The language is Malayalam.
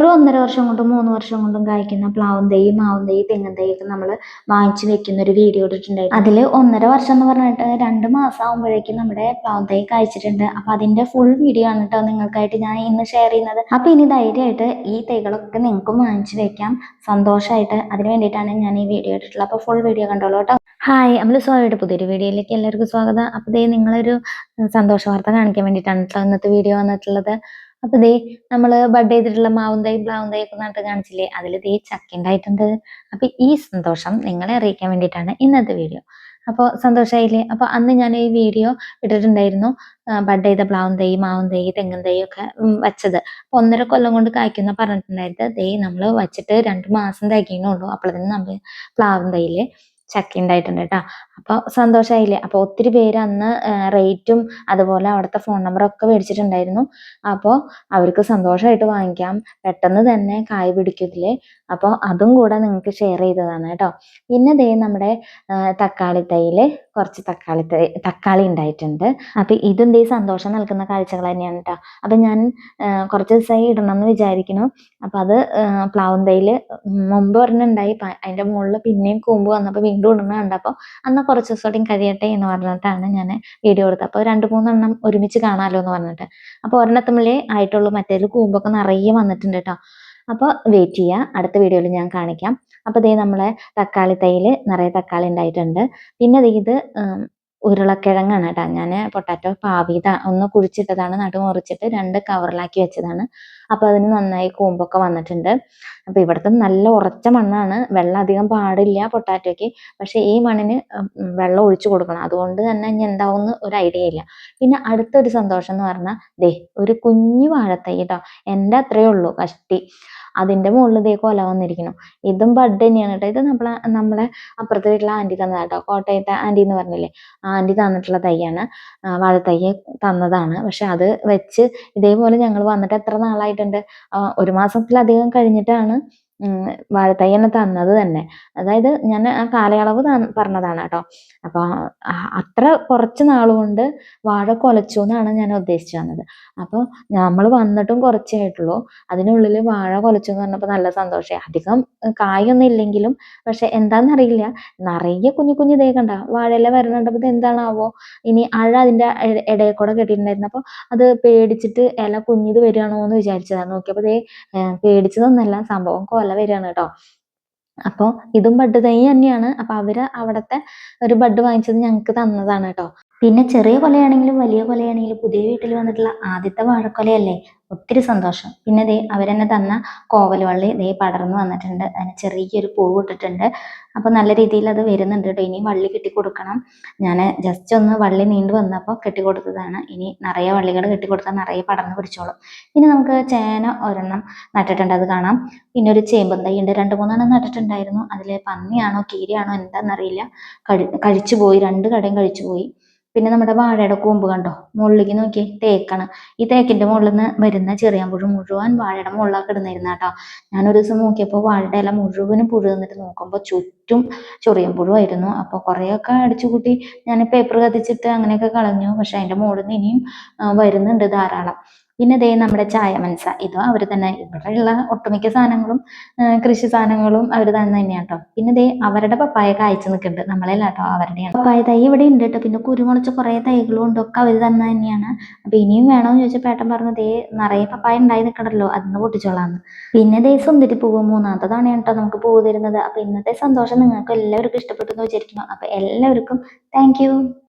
ഒരു ഒന്നര വർഷം കൊണ്ടും മൂന്ന് വർഷം കൊണ്ടും കായ്ക്കുന്ന പ്ലാവും തൈ മാവും തൈ തെങ്ങും തൈ ഒക്കെ നമ്മൾ വാങ്ങിച്ചു വെക്കുന്ന ഒരു വീഡിയോ ഇട്ടിട്ടുണ്ടായിരുന്നു. അതിൽ ഒന്നര വർഷം എന്ന് പറഞ്ഞിട്ട് രണ്ട് മാസം ആകുമ്പോഴേക്കും നമ്മുടെ പ്ലാവും തൈ കായ്ച്ചിട്ടുണ്ട്. അപ്പൊ അതിന്റെ ഫുൾ വീഡിയോ ആണ് കേട്ടോ നിങ്ങൾക്കായിട്ട് ഞാൻ ഇന്ന് ഷെയർ ചെയ്യുന്നത്. അപ്പോൾ ഇനി ധൈര്യമായിട്ട് ഈ തൈകളൊക്കെ നിങ്ങൾക്കും വാങ്ങിച്ചു വെക്കാം. സന്തോഷമായിട്ട് അതിന് വേണ്ടിയിട്ടാണ് ഞാൻ ഈ വീഡിയോ ഇട്ടിട്ടുള്ളത്. അപ്പോൾ ഫുൾ വീഡിയോ കണ്ടോളൂ കേട്ടോ ഹായ് നമ്മൾ സോയുടെ പുതിയൊരു വീഡിയോയിലേക്ക് എല്ലാവർക്കും സ്വാഗതം. അപ്പോൾ ദേ നിങ്ങളൊരു സന്തോഷ വാർത്ത കാണിക്കാൻ വേണ്ടിയിട്ടാണ് കേട്ടോ ഇന്നത്തെ വീഡിയോ വന്നിട്ടുള്ളത്. അപ്പോൾ ദേ നമ്മൾ ബഡ് ചെയ്തിട്ടുള്ള മാവും തൈ പ്ലാവും തൈ ഒക്കെ നട്ട് കാണിച്ചില്ലേ? അതിൽ ദേ ചക്ക ഉണ്ടായിട്ടുണ്ട് അപ്പോൾ ഈ സന്തോഷം നിങ്ങളെ അറിയിക്കാൻ വേണ്ടിയിട്ടാണ് ഇന്നത്തെ വീഡിയോ. അപ്പോൾ സന്തോഷമായില്ലേ അപ്പോൾ അന്ന് ഞാൻ ഈ വീഡിയോ ഇട്ടിട്ടുണ്ടായിരുന്നു. ബഡ് ചെയ്ത പ്ലാവും തൈ മാവും തൈ തെങ്ങും തൈ ഒക്കെ വെച്ചത്. അപ്പോൾ ഒന്നര കൊല്ലം കൊണ്ട് കായ്ക്കുന്ന പറഞ്ഞിട്ടുണ്ടായിരുന്നു. തൈ നമ്മൾ വെച്ചിട്ട് രണ്ട് മാസം തികയണുള്ളൂ അപ്പോൾ തന്നെ നമ്മൾ പ്ലാവും തൈയിൽ ചക്ക ഉണ്ടായിട്ടുണ്ട് കേട്ടോ അപ്പോൾ സന്തോഷമായില്ലേ അപ്പോൾ ഒത്തിരി പേര് അന്ന് റേറ്റും അതുപോലെ അവിടുത്തെ ഫോൺ നമ്പറൊക്കെ മേടിച്ചിട്ടുണ്ടായിരുന്നു. അപ്പോൾ അവർക്ക് സന്തോഷമായിട്ട് വാങ്ങിക്കാം. പെട്ടെന്ന് തന്നെ കായ് പിടിക്കത്തില്ലേ? അപ്പോൾ അതും കൂടെ നിങ്ങൾക്ക് ഷെയർ ചെയ്തതാണ് കേട്ടോ പിന്നെ ദേ നമ്മുടെ തക്കാളി തൈയിൽ കുറച്ച് തക്കാളി തൈ തക്കാളി ഉണ്ടായിട്ടുണ്ട് അപ്പോൾ ഇതും ദേ സന്തോഷം നൽകുന്ന കാഴ്ചകൾ തന്നെയാണ് കേട്ടോ അപ്പം ഞാൻ കുറച്ച് ദിവസമായി ഇടണം എന്ന് വിചാരിക്കുന്നു. അപ്പോൾ അത് പ്ലാവും തൈയിൽ മുമ്പ് ഒരെണ്ണം ഉണ്ടായി അതിന്റെ മുകളിൽ പിന്നെയും കൂമ്പ് വന്നപ്പോൾ വീണ്ടും അപ്പോൾ അന്ന് കുറച്ച് ദിവസം കഴിയട്ടെ എന്ന് പറഞ്ഞിട്ടാണ് ഞാൻ വീഡിയോ എടുത്തത്. അപ്പോൾ രണ്ട് മൂന്നെണ്ണം ഒരുമിച്ച് കാണാമല്ലോ എന്ന് പറഞ്ഞിട്ട്. അപ്പോൾ ഒരെണ്ണത്തുമ്പിലേ ആയിട്ടുള്ളൂ. മറ്റേതിൽ കൂമ്പൊക്കെ നിറയെ വന്നിട്ടുണ്ട് കേട്ടോ. അപ്പോൾ വെയിറ്റ് ചെയ്യുക അടുത്ത വീഡിയോയിൽ ഞാൻ കാണിക്കാം. അപ്പോൾ ഇതേ നമ്മളെ തക്കാളി തൈയിൽ നിറയെ തക്കാളി ഉണ്ടായിട്ടുണ്ട്. പിന്നെ ഇത് ഉരുളക്കിഴങ്ങാണ് കേട്ടോ. ഞാൻ പൊട്ടാറ്റോ പാവിത ഒന്ന് കുഴിച്ചിട്ടതാണ് നടു മുറിച്ചിട്ട് രണ്ട് കവറിലാക്കി വെച്ചതാണ്. അപ്പോൾ അതിന് നന്നായി കൂമ്പൊക്കെ വന്നിട്ടുണ്ട്. അപ്പോൾ ഇവിടുത്തെ നല്ല ഉറച്ച മണ്ണാണ്. വെള്ളം അധികം പാടില്ല പൊട്ടാറ്റോയ്ക്ക്. പക്ഷേ ഈ മണ്ണിന് വെള്ളം ഒഴിച്ചു കൊടുക്കണം. അതുകൊണ്ട് തന്നെ ഇനി എന്താവുമെന്ന് ഒരു ഐഡിയ ഇല്ല. പിന്നെ അടുത്തൊരു സന്തോഷം എന്ന് പറഞ്ഞാൽ ദേ ഒരു കുഞ്ഞു വാഴത്തൈ കേട്ടോ. എന്റെ അത്രയേ ഉള്ളൂ കഷ്ടി. അതിന്റെ മുകളിൽ ഇതേ കൊല വന്നിരിക്കുന്നു. ഇതും ബഡ് തന്നെയാണ് കേട്ടോ. ഇത് നമ്മളെ നമ്മളെ അപ്പുറത്തെ വീട്ടിലെ ആന്റി തന്നതാട്ടോ കോട്ടയത്തെ ആന്റി എന്ന് പറഞ്ഞില്ലേ? ആന്റി തന്നിട്ടുള്ള തൈയാണ്. വാഴത്തൈ തന്നതാണ്. പക്ഷെ അത് വെച്ച് ഇതേപോലെ ഞങ്ങൾ വന്നിട്ട് എത്ര നാളായിട്ടുണ്ട്? ഒരു മാസത്തിലധികം കഴിഞ്ഞിട്ടാണ് വാഴത്തൈ എന്നെ തന്നത് തന്നെ. അതായത് ഞാൻ ആ കാലയളവ് പറഞ്ഞതാണ് കേട്ടോ. അപ്പോൾ അത്ര കുറച്ച് നാളുകൊണ്ട് കൊണ്ട് വാഴ കുലച്ചു എന്നാണ് ഞാൻ ഉദ്ദേശിച്ചു വന്നത്. അപ്പോൾ നമ്മൾ വന്നിട്ടും കുറച്ചേ ആയിട്ടുള്ളൂ. അതിനുള്ളിൽ വാഴ കുലച്ചു എന്ന് പറഞ്ഞപ്പോൾ നല്ല സന്തോഷമായി അധികം കായൊന്നും ഇല്ലെങ്കിലും പക്ഷെ എന്താണെന്നറിയില്ല നിറയെ കുഞ്ഞു കുഞ്ഞു ഇതേ കണ്ട. വാഴയില വരുന്നുണ്ടപ്പോൾ ഇത് എന്താണാവോ? ഇനി അഴ അതിന്റെ ഇടയിൽ കൂടെ കെട്ടിയിട്ടുണ്ടായിരുന്നു. അപ്പോൾ അത് പേടിച്ചിട്ട് ഇല കുഞ്ഞിത് വരികയാണോ എന്ന് വിചാരിച്ചതാണ് നോക്കിയപ്പോൾ ഇതേ പേടിച്ചതൊന്നല്ല. സംഭവം കൊല വരികയാണ് കേട്ടോ. അപ്പോൾ ഇതും ബഡ് തൈ തന്നെയാണ്. അപ്പോൾ അവർ അവിടുത്തെ ഒരു ബഡ് വാങ്ങിച്ചത് ഞങ്ങൾക്ക് തന്നതാണ് കേട്ടോ. പിന്നെ ചെറിയ കൊലയാണെങ്കിലും വലിയ കൊലയാണെങ്കിലും പുതിയ വീട്ടിൽ വന്നിട്ടുള്ള ആദ്യത്തെ വാഴക്കൊലയല്ലേ? ഒത്തിരി സന്തോഷം. പിന്നെ ദേ അവരെന്നെ തന്ന കോവൽ വള്ളി ദേ പടർന്നു വന്നിട്ടുണ്ട്. അതിന് ചെറിയൊരു പൂവ് ഇട്ടിട്ടുണ്ട്. അപ്പോൾ നല്ല രീതിയിൽ അത് വരുന്നുണ്ട് കേട്ടോ. ഇനി വള്ളി കെട്ടി കൊടുക്കണം ഞാൻ ജസ്റ്റ് ഒന്ന് വള്ളി നീണ്ടു വന്നപ്പോൾ കെട്ടി കൊടുത്തതാണ് ഇനി നിറയെ വള്ളികൾ കെട്ടി കൊടുത്താൽ നിറയെ പടർന്നു പിടിച്ചോളും. ഇനി നമുക്ക് ചേന ഒരെണ്ണം നട്ടിട്ടുണ്ട്. അത് കാണാം. പിന്നെ ഒരു ചേമ്പും തൈ ഉണ്ട്. രണ്ട് മൂന്നെണ്ണം നട്ടിട്ടുണ്ടായിരുന്നു. അതിൽ പന്നിയാണോ കീരിയാണോ എന്താണെന്നറിയില്ല കഴി കഴിച്ചു പോയി രണ്ട് കടയും കഴിച്ചു പോയി പിന്നെ നമ്മുടെ വാഴയുടെ കൂമ്പ് കണ്ടോ? മുകളിലേക്ക് നോക്കി തേക്കാണ്. ഈ തേക്കിന്റെ മുകളിൽ നിന്ന് വരുന്ന ചെറിയ പുഴു മുഴുവൻ വാഴയുടെ മുകളിലാണ് കിടന്നിരുന്ന കേട്ടോ. ഞാനൊരു ദിവസം നോക്കിയപ്പോൾ വാഴയുടെ ഇല മുഴുവനും പുഴു നിന്നിട്ട് നോക്കുമ്പോൾ ചുറ്റും ചെറിയ പുഴുവായിരുന്നു. അപ്പോൾ കുറേയൊക്കെ അടിച്ചു കൂട്ടി ഞാൻ പേപ്പർ കത്തിച്ചിട്ട് അങ്ങനെയൊക്കെ കളഞ്ഞു. പക്ഷെ അതിന്റെ മുകളിൽ നിന്ന് ഇനിയും വരുന്നുണ്ട് ധാരാളം. പിന്നെ ദേ നമ്മുടെ ചായ മനസ്സ. ഇതും അവർ തന്നെ ഇവിടെയുള്ള ഒട്ടുമിക്ക സാധനങ്ങളും കൃഷി സാധനങ്ങളും അവർ തന്നെ തന്നെയാണ് കേട്ടോ പിന്നെ ദേ അവരുടെ പപ്പായ കായ്ച്ചു നിൽക്കുന്നുണ്ട് നമ്മളല്ല കേട്ടോ അവരുടെയാണ്. പപ്പായ തൈ ഇവിടെ ഉണ്ട് കേട്ടോ പിന്നെ കുരുമുളച്ച കുറേ തൈകളും ഉണ്ട്. ഒക്കെ അവർ തന്നെ തന്നെയാണ്. അപ്പൊ ഇനിയും വേണമെന്ന് ചോദിച്ചാൽ പേട്ടൻ പറഞ്ഞു ദേ നിറയെ പപ്പായ ഉണ്ടായി നിൽക്കണല്ലോ അതിന്ന് പൊട്ടിച്ചോളാന്ന്. പിന്നെ ദേ സുന്ദരി പൂവ് മൂന്നാമത്തതാണ് കേട്ടോ നമുക്ക് പൂവ് തരുന്നത്. അപ്പൊ ഇന്നത്തെ സന്തോഷം നിങ്ങൾക്ക് എല്ലാവർക്കും ഇഷ്ടപ്പെട്ടു എന്ന് വിചാരിക്കുന്നു. അപ്പൊ എല്ലാവർക്കും താങ്ക്